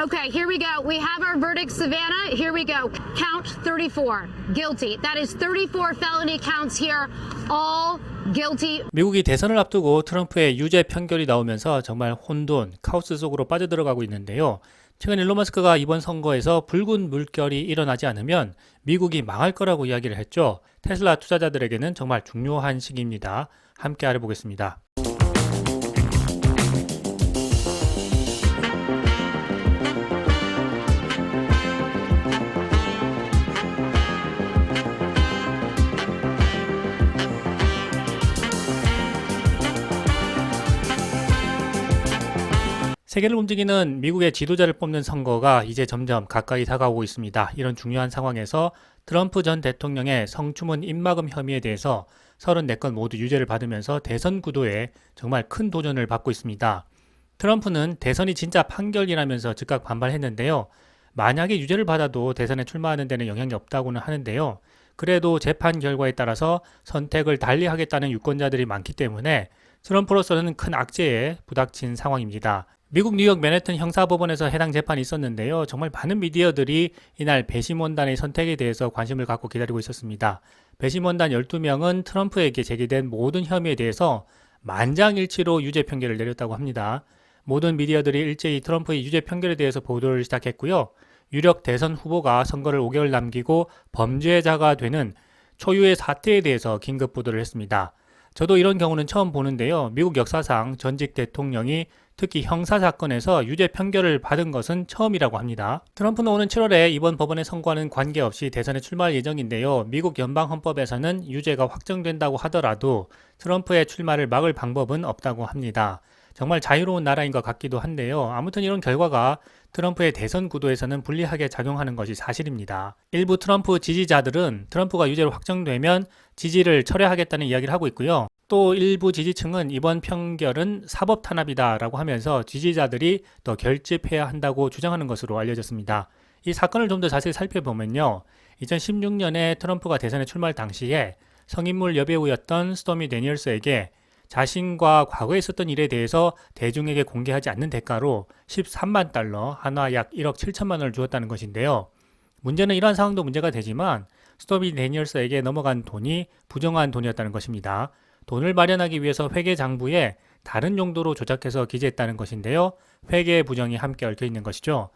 Okay, here we go. We have our verdict, Savannah. Here we go. Count 34. Guilty. That is 34 felony counts here. All guilty. 미국이 대선을 앞두고 트럼프의 유죄 판결이 나오면서 정말 혼돈, 카오스 속으로 빠져들어가고 있는데요. 최근 일론 머스크가 이번 선거에서 붉은 물결이 일어나지 않으면 미국이 망할 거라고 이야기를 했죠. 테슬라 투자자들에게는 정말 중요한 시기입니다. 함께 알아보겠습니다. 세계를 움직이는 미국의 지도자를 뽑는 선거가 이제 점점 가까이 다가오고 있습니다. 이런 중요한 상황에서 트럼프 전 대통령의 성추문 입막음 혐의에 대해서 34건 모두 유죄를 받으면서 대선 구도에 정말 큰 도전을 받고 있습니다. 트럼프는 대선이 진짜 판결이라면서 즉각 반발했는데요. 만약에 유죄를 받아도 대선에 출마하는 데는 영향이 없다고는 하는데요. 그래도 재판 결과에 따라서 선택을 달리 하겠다는 유권자들이 많기 때문에 트럼프로서는 큰 악재에 부닥친 상황입니다. 미국 뉴욕 맨해튼 형사법원에서 해당 재판이 있었는데요. 정말 많은 미디어들이 이날 배심원단의 선택에 대해서 관심을 갖고 기다리고 있었습니다. 배심원단 12명은 트럼프에게 제기된 모든 혐의에 대해서 만장일치로 유죄 판결을 내렸다고 합니다. 모든 미디어들이 일제히 트럼프의 유죄 판결에 대해서 보도를 시작했고요. 유력 대선 후보가 선거를 5개월 남기고 범죄자가 되는 초유의 사태에 대해서 긴급 보도를 했습니다. 저도 이런 경우는 처음 보는데요. 미국 역사상 전직 대통령이 특히 형사 사건에서 유죄 판결을 받은 것은 처음이라고 합니다. 트럼프는 오는 7월에 이번 법원의 선고와는 관계없이 대선에 출마할 예정인데요. 미국 연방 헌법에서는 유죄가 확정된다고 하더라도 트럼프의 출마를 막을 방법은 없다고 합니다. 정말 자유로운 나라인 것 같기도 한데요. 아무튼 이런 결과가 트럼프의 대선 구도에서는 불리하게 작용하는 것이 사실입니다. 일부 트럼프 지지자들은 트럼프가 유죄로 확정되면 지지를 철회하겠다는 이야기를 하고 있고요. 또 일부 지지층은 이번 판결은 사법 탄압이다라고 하면서 지지자들이 더 결집해야 한다고 주장하는 것으로 알려졌습니다. 이 사건을 좀 더 자세히 살펴보면요. 2016년에 트럼프가 대선에 출마할 당시에 성인물 여배우였던 스토미 데니얼스에게 자신과 과거에 있었던 일에 대해서 대중에게 공개하지 않는 대가로 13만 달러, 한화 약 1억 7천만 원을 주었다는 것인데요. 문제는 이러한 상황도 문제가 되지만 스토미 데니얼스에게 넘어간 돈이 부정한 돈이었다는 것입니다. 돈을 마련하기 위해서 회계 장부에 다른 용도로 조작해서 기재했다는 것인데요. 회계 부정이 함께 얽혀 있는 것이죠.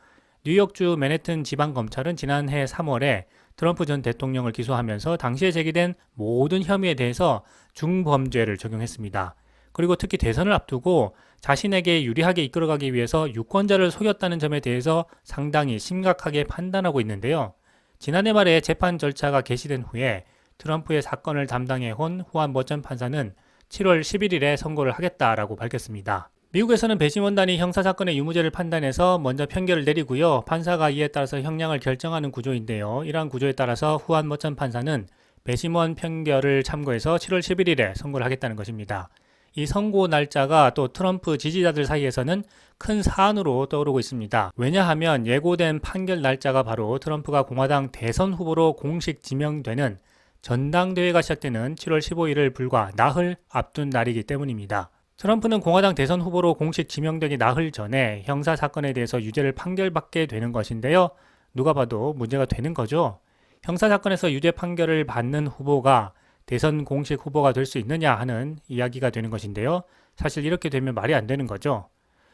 뉴욕주 맨해튼 지방검찰은 지난해 3월에 트럼프 전 대통령을 기소하면서 당시에 제기된 모든 혐의에 대해서 중범죄를 적용했습니다. 그리고 특히 대선을 앞두고 자신에게 유리하게 이끌어가기 위해서 유권자를 속였다는 점에 대해서 상당히 심각하게 판단하고 있는데요. 지난해 말에 재판 절차가 개시된 후에 트럼프의 사건을 담당해 온 후안 버전 판사는 7월 11일에 선고를 하겠다라고 밝혔습니다. 미국에서는 배심원단이 형사사건의 유무죄를 판단해서 먼저 판결을 내리고요. 판사가 이에 따라서 형량을 결정하는 구조인데요. 이러한 구조에 따라서 후안 머천 판사는 배심원 판결을 참고해서 7월 11일에 선고를 하겠다는 것입니다. 이 선고 날짜가 또 트럼프 지지자들 사이에서는 큰 사안으로 떠오르고 있습니다. 왜냐하면 예고된 판결 날짜가 바로 트럼프가 공화당 대선 후보로 공식 지명되는 전당대회가 시작되는 7월 15일을 불과 나흘 앞둔 날이기 때문입니다. 트럼프는 공화당 대선 후보로 공식 지명되기 나흘 전에 형사 사건에 대해서 유죄를 판결받게 되는 것인데요. 누가 봐도 문제가 되는 거죠. 형사 사건에서 유죄 판결을 받는 후보가 대선 공식 후보가 될 수 있느냐 하는 이야기가 되는 것인데요. 사실 이렇게 되면 말이 안 되는 거죠.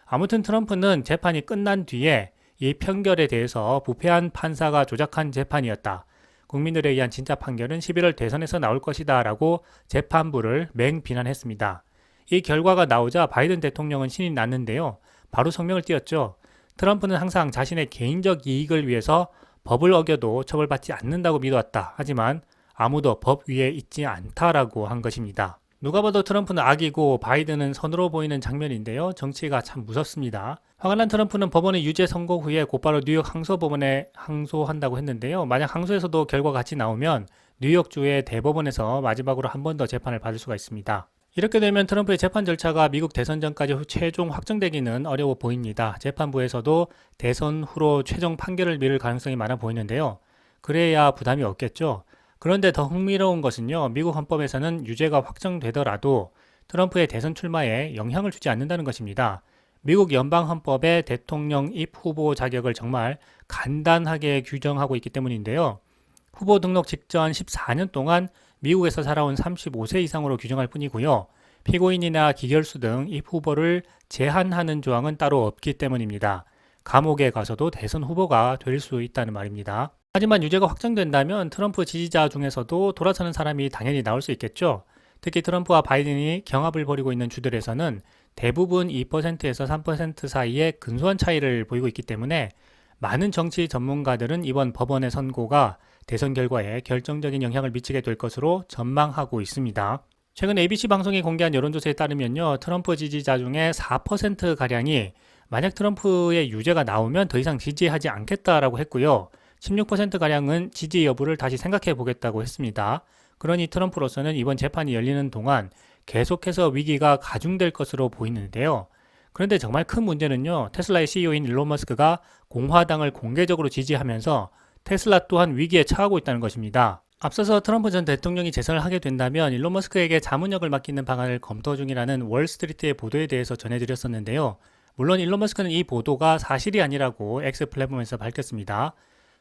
아무튼 트럼프는 재판이 끝난 뒤에 이 판결에 대해서 부패한 판사가 조작한 재판이었다. 국민들에 의한 진짜 판결은 11월 대선에서 나올 것이다 라고 재판부를 맹비난했습니다. 이 결과가 나오자 바이든 대통령은 신이 났는데요. 바로 성명을 띄었죠. 트럼프는 항상 자신의 개인적 이익을 위해서 법을 어겨도 처벌받지 않는다고 믿어왔다. 하지만 아무도 법 위에 있지 않다라고 한 것입니다. 누가 봐도 트럼프는 악이고 바이든은 선으로 보이는 장면인데요. 정치가 참 무섭습니다. 화가 난 트럼프는 법원의 유죄 선고 후에 곧바로 뉴욕 항소법원에 항소한다고 했는데요. 만약 항소에서도 결과 같이 나오면 뉴욕주의 대법원에서 마지막으로 한 번 더 재판을 받을 수가 있습니다. 이렇게 되면 트럼프의 재판 절차가 미국 대선 전까지 최종 확정되기는 어려워 보입니다. 재판부에서도 대선 후로 최종 판결을 미룰 가능성이 많아 보이는데요. 그래야 부담이 없겠죠. 그런데 더 흥미로운 것은요. 미국 헌법에서는 유죄가 확정되더라도 트럼프의 대선 출마에 영향을 주지 않는다는 것입니다. 미국 연방헌법에 대통령 입 후보 자격을 정말 간단하게 규정하고 있기 때문인데요. 후보 등록 직전 14년 동안 미국에서 살아온 35세 이상으로 규정할 뿐이고요. 피고인이나 기결수 등 입 후보를 제한하는 조항은 따로 없기 때문입니다. 감옥에 가서도 대선 후보가 될 수 있다는 말입니다. 하지만 유죄가 확정된다면 트럼프 지지자 중에서도 돌아서는 사람이 당연히 나올 수 있겠죠. 특히 트럼프와 바이든이 경합을 벌이고 있는 주들에서는 대부분 2%에서 3% 사이의 근소한 차이를 보이고 있기 때문에 많은 정치 전문가들은 이번 법원의 선고가 대선 결과에 결정적인 영향을 미치게 될 것으로 전망하고 있습니다. 최근 ABC 방송이 공개한 여론조사에 따르면요, 트럼프 지지자 중에 4% 가량이 만약 트럼프의 유죄가 나오면 더 이상 지지하지 않겠다라고 했고요. 16% 가량은 지지 여부를 다시 생각해 보겠다고 했습니다. 그러니 트럼프로서는 이번 재판이 열리는 동안 계속해서 위기가 가중될 것으로 보이는데요. 그런데 정말 큰 문제는요, 테슬라의 CEO인 일론 머스크가 공화당을 공개적으로 지지하면서 테슬라 또한 위기에 처하고 있다는 것입니다. 앞서서 트럼프 전 대통령이 재선을 하게 된다면 일론 머스크에게 자문역을 맡기는 방안을 검토 중이라는 월스트리트의 보도에 대해서 전해드렸었는데요. 물론 일론 머스크는 이 보도가 사실이 아니라고 X 플랫폼에서 밝혔습니다.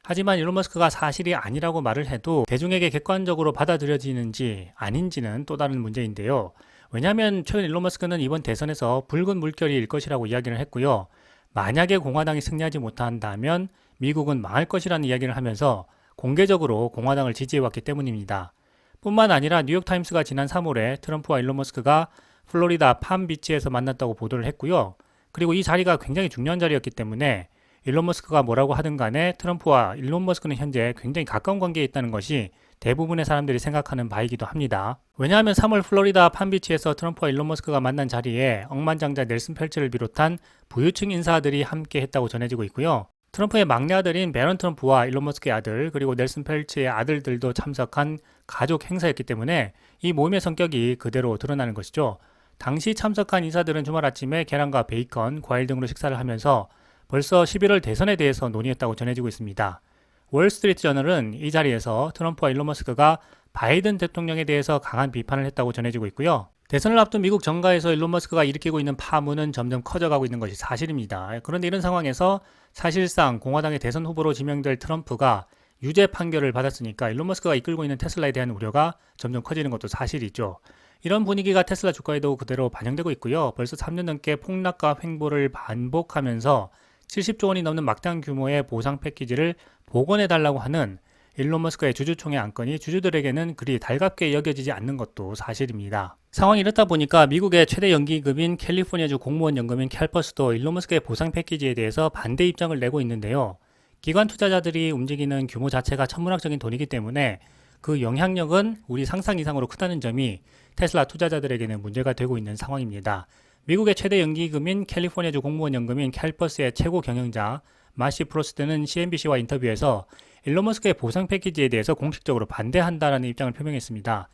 하지만 일론 머스크가 사실이 아니라고 말을 해도 대중에게 객관적으로 받아들여지는지 아닌지는 또 다른 문제인데요. 왜냐하면 최근 일론 머스크는 이번 대선에서 붉은 물결이 일 것이라고 이야기를 했고요. 만약에 공화당이 승리하지 못한다면 미국은 망할 것이라는 이야기를 하면서 공개적으로 공화당을 지지해왔기 때문입니다. 뿐만 아니라 뉴욕타임스가 지난 3월에 트럼프와 일론 머스크가 플로리다 팜비치에서 만났다고 보도를 했고요. 그리고 이 자리가 굉장히 중요한 자리였기 때문에 일론 머스크가 뭐라고 하든 간에 트럼프와 일론 머스크는 현재 굉장히 가까운 관계에 있다는 것이 대부분의 사람들이 생각하는 바이기도 합니다. 왜냐하면 3월 플로리다 팜비치에서 트럼프와 일론 머스크가 만난 자리에 억만장자 넬슨 펠츠를 비롯한 부유층 인사들이 함께 했다고 전해지고 있고요. 트럼프의 막내 아들인 베런 트럼프와 일론 머스크의 아들 그리고 넬슨 펠츠의 아들들도 참석한 가족 행사였기 때문에 이 모임의 성격이 그대로 드러나는 것이죠. 당시 참석한 인사들은 주말 아침에 계란과 베이컨, 과일 등으로 식사를 하면서 벌써 11월 대선에 대해서 논의했다고 전해지고 있습니다. 월스트리트 저널은 이 자리에서 트럼프와 일론 머스크가 바이든 대통령에 대해서 강한 비판을 했다고 전해지고 있고요. 대선을 앞둔 미국 정가에서 일론 머스크가 일으키고 있는 파문은 점점 커져가고 있는 것이 사실입니다. 그런데 이런 상황에서 사실상 공화당의 대선 후보로 지명될 트럼프가 유죄 판결을 받았으니까 일론 머스크가 이끌고 있는 테슬라에 대한 우려가 점점 커지는 것도 사실이죠. 이런 분위기가 테슬라 주가에도 그대로 반영되고 있고요. 벌써 3년 넘게 폭락과 횡보를 반복하면서 70조 원이 넘는 막대한 규모의 보상 패키지를 복원해 달라고 하는 일론 머스크의 주주총회 안건이 주주들에게는 그리 달갑게 여겨지지 않는 것도 사실입니다. 상황이 이렇다 보니까 미국의 최대 연기급인 캘리포니아주 공무원 연금인 캘퍼스도 일론 머스크의 보상 패키지에 대해서 반대 입장을 내고 있는데요. 기관 투자자들이 움직이는 규모 자체가 천문학적인 돈이기 때문에 그 영향력은 우리 상상 이상으로 크다는 점이 테슬라 투자자들에게는 문제가 되고 있는 상황입니다. 미국의 최대 연기금인 캘리포니아주 공무원 연금인 캘퍼스의 최고 경영자 마시 프로스트는 CNBC와 인터뷰에서 일론 머스크의 보상 패키지에 대해서 공식적으로 반대한다라는 입장을 표명했습니다.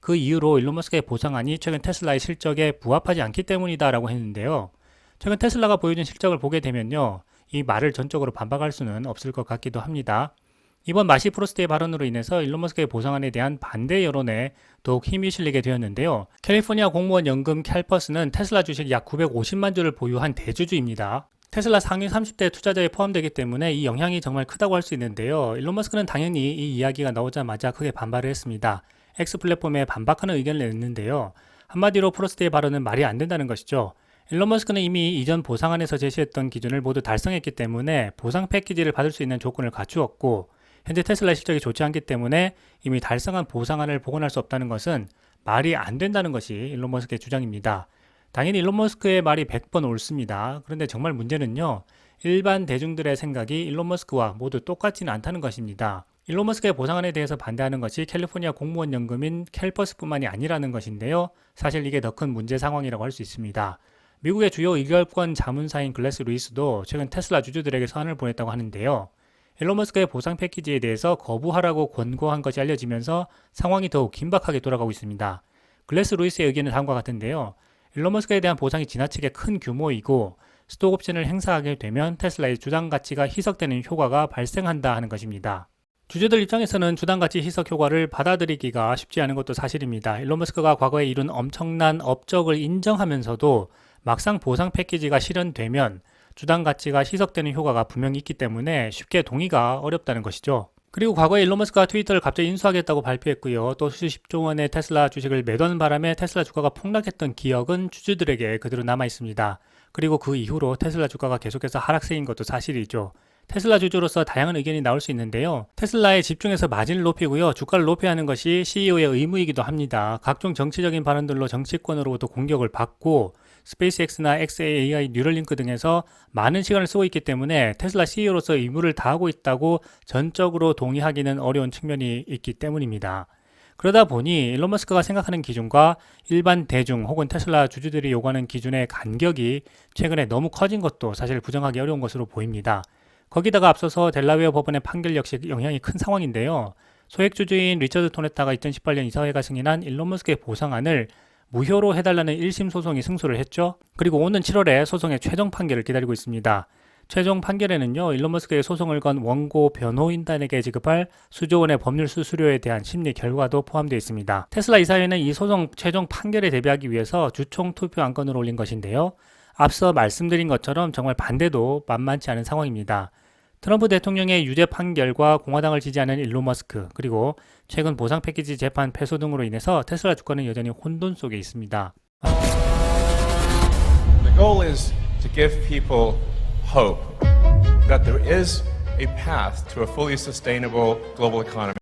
그 이유로 일론 머스크의 보상안이 최근 테슬라의 실적에 부합하지 않기 때문이다라고 했는데요. 최근 테슬라가 보여준 실적을 보게 되면요. 이 말을 전적으로 반박할 수는 없을 것 같기도 합니다. 이번 마시 프로스트의 발언으로 인해서 일론 머스크의 보상안에 대한 반대 여론에 더욱 힘이 실리게 되었는데요. 캘리포니아 공무원 연금 캘퍼스는 테슬라 주식 약 950만 주를 보유한 대주주입니다. 테슬라 상위 30대 투자자에 포함되기 때문에 이 영향이 정말 크다고 할 수 있는데요. 일론 머스크는 당연히 이 이야기가 나오자마자 크게 반발을 했습니다. X 플랫폼에 반박하는 의견을 냈는데요. 한마디로 프로스트의 발언은 말이 안 된다는 것이죠. 일론 머스크는 이미 이전 보상안에서 제시했던 기준을 모두 달성했기 때문에 보상 패키지를 받을 수 있는 조건을 갖추었고 현재 테슬라 실적이 좋지 않기 때문에 이미 달성한 보상안을 복원할 수 없다는 것은 말이 안 된다는 것이 일론 머스크의 주장입니다. 당연히 일론 머스크의 말이 100번 옳습니다. 그런데 정말 문제는요. 일반 대중들의 생각이 일론 머스크와 모두 똑같지는 않다는 것입니다. 일론 머스크의 보상안에 대해서 반대하는 것이 캘리포니아 공무원 연금인 캘퍼스뿐만이 아니라는 것인데요. 사실 이게 더 큰 문제 상황이라고 할 수 있습니다. 미국의 주요 의결권 자문사인 글래스 루이스도 최근 테슬라 주주들에게 서한을 보냈다고 하는데요. 일론 머스크의 보상 패키지에 대해서 거부하라고 권고한 것이 알려지면서 상황이 더욱 긴박하게 돌아가고 있습니다. 글래스 루이스의 의견은 다음과 같은데요. 일론 머스크에 대한 보상이 지나치게 큰 규모이고 스톡 옵션을 행사하게 되면 테슬라의 주당 가치가 희석되는 효과가 발생한다 하는 것입니다. 주주들 입장에서는 주당 가치 희석 효과를 받아들이기가 쉽지 않은 것도 사실입니다. 일론 머스크가 과거에 이룬 엄청난 업적을 인정하면서도 막상 보상 패키지가 실현되면 주당 가치가 희석되는 효과가 분명히 있기 때문에 쉽게 동의가 어렵다는 것이죠. 그리고 과거에 일론 머스크가 트위터를 갑자기 인수하겠다고 발표했고요. 또 수십조 원의 테슬라 주식을 매도하는 바람에 테슬라 주가가 폭락했던 기억은 주주들에게 그대로 남아 있습니다. 그리고 그 이후로 테슬라 주가가 계속해서 하락세인 것도 사실이죠. 테슬라 주주로서 다양한 의견이 나올 수 있는데요. 테슬라에 집중해서 마진을 높이고요. 주가를 높여야 하는 것이 CEO의 의무이기도 합니다. 각종 정치적인 발언들로 정치권으로부터 공격을 받고 스페이스X나 XAI, 뉴럴링크 등에서 많은 시간을 쓰고 있기 때문에 테슬라 CEO로서 의무를 다하고 있다고 전적으로 동의하기는 어려운 측면이 있기 때문입니다. 그러다 보니 일론 머스크가 생각하는 기준과 일반 대중 혹은 테슬라 주주들이 요구하는 기준의 간격이 최근에 너무 커진 것도 사실 부정하기 어려운 것으로 보입니다. 거기다가 앞서서 델라웨어 법원의 판결 역시 영향이 큰 상황인데요. 소액주주인 리처드 토네타가 2018년 이사회가 승인한 일론 머스크의 보상안을 무효로 해달라는 1심 소송이 승소를 했죠. 그리고 오는 7월에 소송의 최종 판결을 기다리고 있습니다. 최종 판결에는요, 일론 머스크의 소송을 건 원고 변호인단에게 지급할 수조 원의 법률 수수료에 대한 심리 결과도 포함되어 있습니다. 테슬라 이사회는 이 소송 최종 판결에 대비하기 위해서 주총 투표 안건을 올린 것인데요. 앞서 말씀드린 것처럼 정말 반대도 만만치 않은 상황입니다. 트럼프 대통령의 유죄 판결과 공화당을 지지하는 일론 머스크 그리고 최근 보상 패키지 재판 패소 등으로 인해서 테슬라 주가는 여전히 혼돈 속에 있습니다. The goal is to give people hope that there is a path to a fully sustainable global economy.